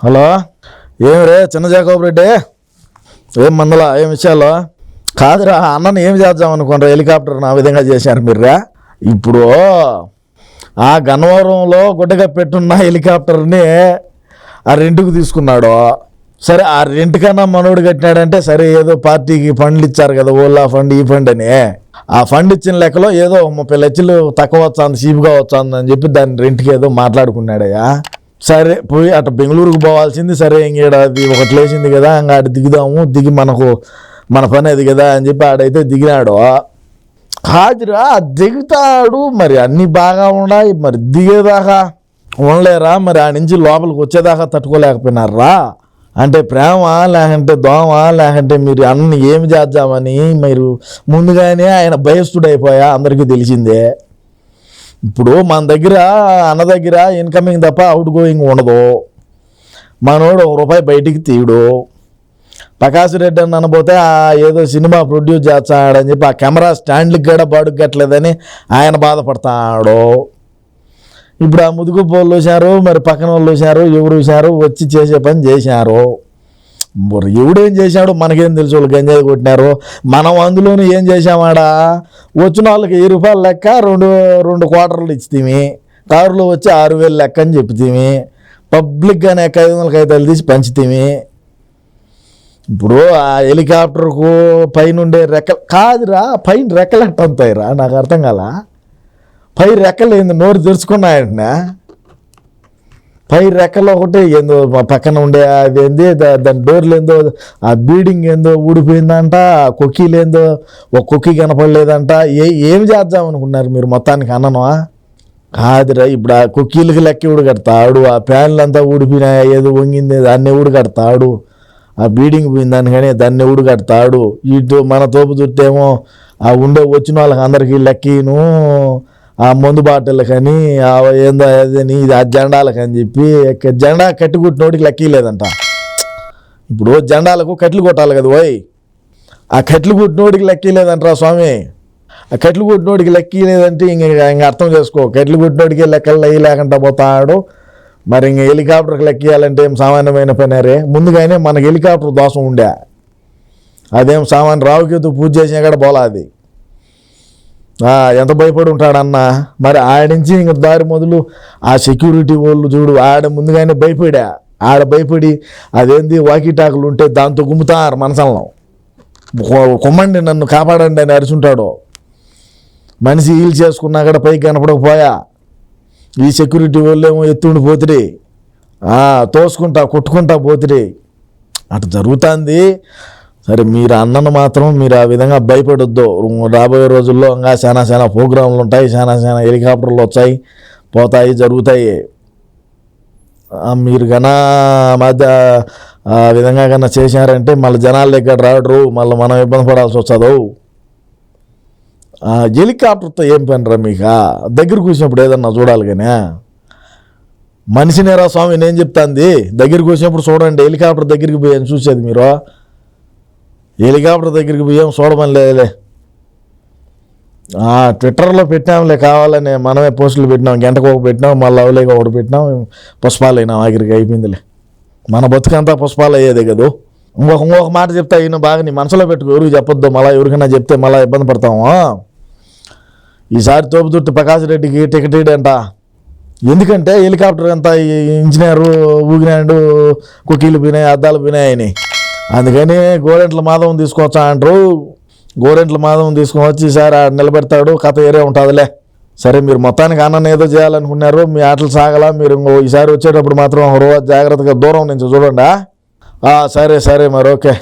Hello? ఏం రే చిన్న Jacob Reddy? ఏం మందలా ఏం విషయాలు కాదురా అన్నని ఏం చేద్దాం అనుకోండి హెలికాప్టర్ నా విధంగా చేశారు మీరురా ఇప్పుడు ఆ గన్నవరంలో గుడ్డగా పెట్టున్న హెలికాప్టర్ని ఆ రెంట్కు తీసుకున్నాడు. సరే ఆ రెంట్ కన్నా మనోడు కట్టినాడంటే సరే ఏదో పార్టీకి ఫండ్లు ఇచ్చారు కదా ఓలా ఫండ్ ఈ ఫండ్ అని. ఆ ఫండ్ ఇచ్చిన లెక్కలో ఏదో ముప్పై లక్షలు తక్కువ వచ్చాను చీప్గా వస్తుంది అని చెప్పి దాని రెంట్కి ఏదో మాట్లాడుకున్నాడయ్యా. సరే పోయి అటు బెంగళూరుకు పోవాల్సింది సరే ఇంకేడ అది ఒకటి లేచింది కదా ఇంకా అటు దిగుదాము దిగి మనకు మన పని అది కదా అని చెప్పి ఆడైతే దిగినాడు. హాజరా దిగుతాడు మరి అన్ని బాగా ఉన్నాయి మరి దిగేదాకా ఉండలేరా మరి ఆ నుంచి లోపలికి వచ్చేదాకా తట్టుకోలేకపోయినారా? అంటే ప్రేమ లేకంటే దోమ లేకంటే మీరు అన్ని ఏమి చేద్దామని మీరు ముందుగానే ఆయన భయస్థుడైపోయా అందరికీ తెలిసిందే. ఇప్పుడు మన దగ్గర అన్న దగ్గర ఇన్కమింగ్ తప్ప అవుట్ గోయింగ్ ఉండదు. మనోడు ఒక రూపాయి బయటికి తీయడు. ప్రకాశ్ రెడ్డి అని అనబోతే ఆ ఏదో సినిమా ప్రొడ్యూస్ చేస్తాడని చెప్పి ఆ కెమెరా స్టాండ్కి కూడా బాడుకు కట్టలేదని ఆయన బాధపడతాడు. ఇప్పుడు ఆ ముదుగు పోలు చూశారు మరి పక్కన వాళ్ళు చూశారు ఎవరు చూశారు వచ్చి చేసే పని చేశారు. ఎవడేం చేశాడు మనకేం తెలుసు వాళ్ళు గంజాయి కొట్టినారు. మనం అందులోనూ ఏం చేశామాడా? వచ్చిన వాళ్ళకి వెయ్యి రూపాయలు లెక్క రెండు రెండు క్వార్టర్లు ఇచ్చితీమి. కారులో వచ్చి ఆరు వేలు లెక్క అని చెప్తీమి. పబ్లిక్గానే ఐదు వందలకి ఐదు తీసి పంచుతీమి. ఇప్పుడు ఆ హెలికాప్టర్కు పైన ఉండే రెక్క కాదురా పైన రెక్కలు ఎట్ట నాకు అర్థం కాల? పై రెక్కలు ఏంది నోరు తెరుచుకున్నాయంటనే? పై రెక్కలు ఒకటి ఏందో మా పక్కన ఉండే అది ఏంది దా- దాని డోర్లు ఏందో ఆ బీడింగ్ ఏందో ఊడిపోయిందంట ఆ కొక్కీలు ఏందో ఒక కుక్కీ కనపడలేదంట. ఏ ఏం చేద్దాం అనుకున్నారు మీరు మొత్తానికి అన్ననవా కాదురా ఇప్పుడు ఆ కుక్కీలకి లెక్క ఊడు కడతాడు ఆ ప్యాన్లు అంతా ఊడిపోయినా ఏదో వంగింది దాన్ని ఊడు కడతాడు ఆ బీడింగ్ పోయిందని కానీ దాన్ని ఊడు కడతాడు ఇటు మన తోపు చుట్టేమో ఆ ఉండే వచ్చిన వాళ్ళకి అందరికీ లెక్కీను ఆ మందు బాటలకని కానీ ఏందో అదని ఇది ఆ జెండాలకని చెప్పి జెండా కట్టి కొట్టినోడికి లెక్కీ లేదంట. ఇప్పుడు జెండాలకు కట్లు కొట్టాలి కదా ఓయ్. ఆ కట్లు కుట్టినోడికి లెక్కీ లేదంటరా స్వామి. ఆ కట్లు కుట్టినోడికి లెక్కీ లేదంటే ఇంక ఇంక అర్థం చేసుకో. కట్లు కుట్టినోడికి లెక్కలు అయ్యి లేకుండా పోతాడు. మరి ఇంక హెలికాప్టర్కి లెక్కియాలంటే ఏం సామాన్యమైన పనేరే ముందుగానే మనకి హెలికాప్టర్ దోషం ఉండే. అదేం సామాన్య రావుకేతు పూజ చేసినా కూడా పోలా అది. ఎంత భయపడి ఉంటాడన్నా మరి ఆడ నుంచి ఇంక దారి మొదలు ఆ సెక్యూరిటీ వాళ్ళు చూడు ఆడ ముందుగానే భయపడా? ఆడ భయపడి అదేంది వాకిటాకులు ఉంటే దాంతో గుమ్ముతారు మనసంలో కొమ్మండి నన్ను కాపాడండి అని అరుచుంటాడు. మనిషి హీల్ చేసుకున్నా కూడా పైకి కనపడకపోయా? ఈ సెక్యూరిటీ వాళ్ళు ఏమో ఎత్తుండి పోతురి. తోసుకుంటా కొట్టుకుంటా పోతురి. అటు జరుగుతుంది. మరి మీరు అన్నను మాత్రం మీరు ఆ విధంగా భయపడొద్దు. రాబోయే రోజుల్లో ఇంకా చాలా చాలా ప్రోగ్రాంలు ఉంటాయి చాలా చాలా హెలికాప్టర్లు వచ్చాయి పోతాయి జరుగుతాయి. మీరు కన్నా మధ్య ఆ విధంగా కన్నా చేశారంటే మళ్ళీ జనాలు దగ్గర రాడరు మళ్ళీ మనం ఇబ్బంది పడాల్సి వస్తుందో. హెలికాప్టర్తో ఏం పనిరా మీకు? దగ్గర కూర్చున్నప్పుడు ఏదన్నా చూడాలి కానీ మనిషినేరా స్వామి నేను చెప్తాంది దగ్గర వచ్చినప్పుడు చూడండి హెలికాప్టర్ దగ్గరికి పోయాను చూసేది మీరు. హెలికాప్టర్ దగ్గరికి పోయాం చూడమని లేదులే. ట్విట్టర్లో పెట్టాంలే కావాలని మనమే పోస్టులు పెట్టినాం గంటకు ఒక పెట్టినాం మళ్ళీ అవలేక ఒకటి పెట్టినాం పుష్పాలు అయినాం ఆఖరికి అయిపోయిందిలే. మన బతుకంతా పుష్పాలు అయ్యేదే కదా? ఇంకొక ఇంకొక మాట చెప్తా ఈయన బాగా నీ మనసులో పెట్టుకు ఎవరికి చెప్పొద్దు మళ్ళీ ఎవరికైనా చెప్తే మళ్ళీ ఇబ్బంది పడతాము? ఈసారి తోపుదుర్తి ప్రకాష్ రెడ్డికి టికెట్ ఇడంట ఎందుకంటే హెలికాప్టర్ అంతా ఈ ఇంజనీరు ఊగినాడు కుకీలు పోయినాయి అద్దాలు పోయినాయి అని అందుకని గోరెంట్ల మాధవం తీసుకొచ్చా అంటారు. గోరెంట్ల మాధవం తీసుకొని వచ్చి ఈసారి ఆడ నిలబెడతాడు కథ ఏరే ఉంటుందిలే. సరే మీరు మొత్తానికి అన్నం ఏదో చేయాలనుకున్నారు మీ ఆటలు సాగలా మీరు ఇంకో ఈసారి వచ్చేటప్పుడు మాత్రం రోజు జాగ్రత్తగా దూరం నుంచి చూడండి సరే సరే మరి ఓకే.